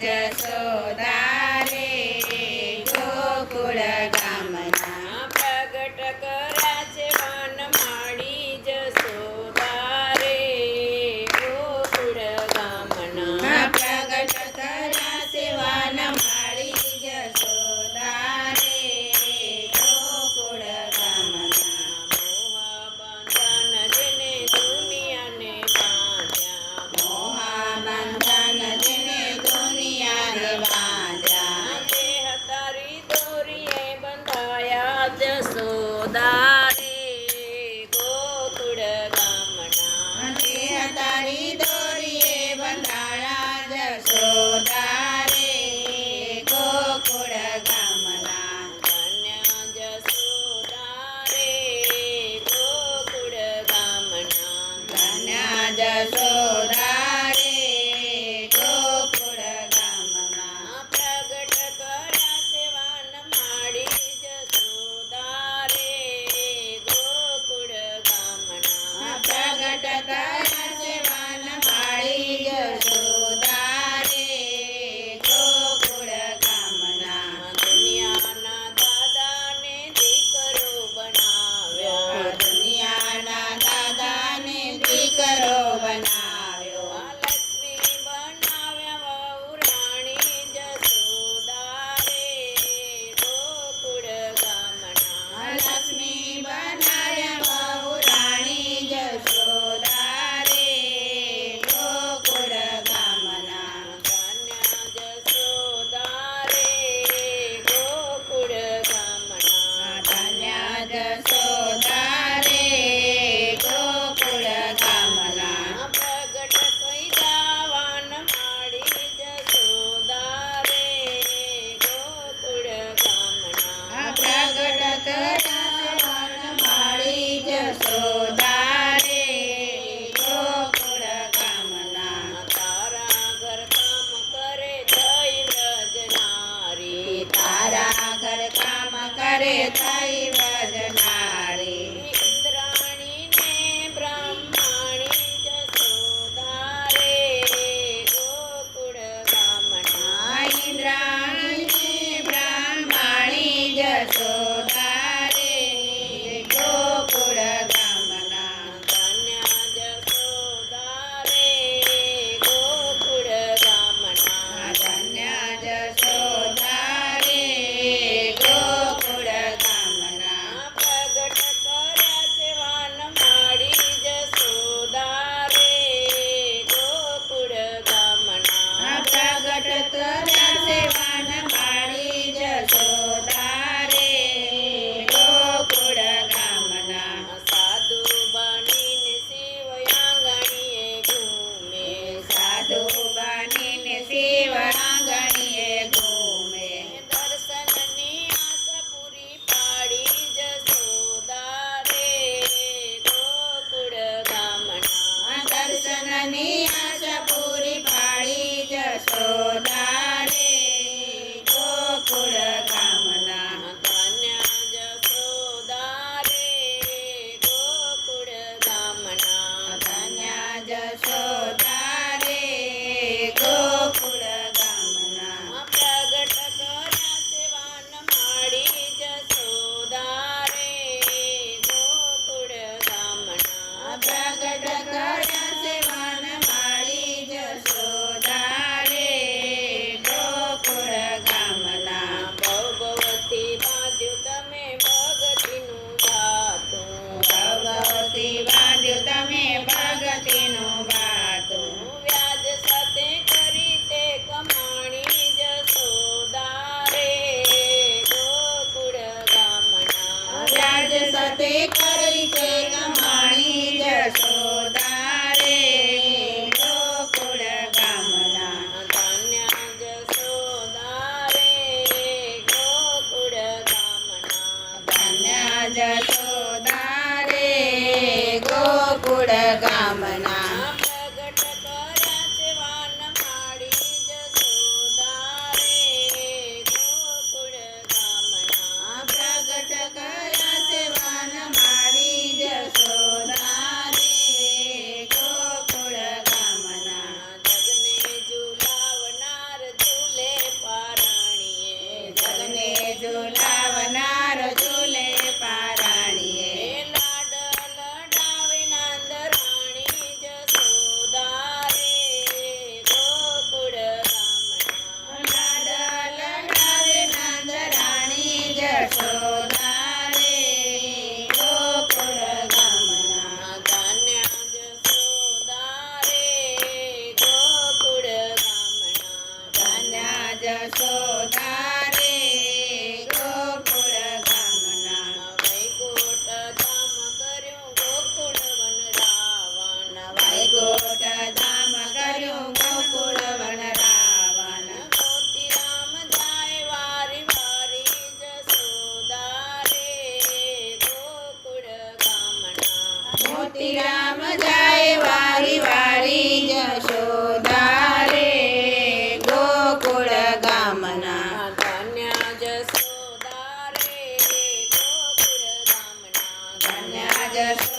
Mandaso ಮನೆ got ધામ કર્યું Gokul one Ravan મોતી રામ જાય વારી વારી જસોદારે ગોકુળ ગામના મોતી રામ જાય વારી વારી જશોદારે ગોકુળ ગામના ધન્યા જશોદારે ગોકુળ ગામના ધન્યા જશો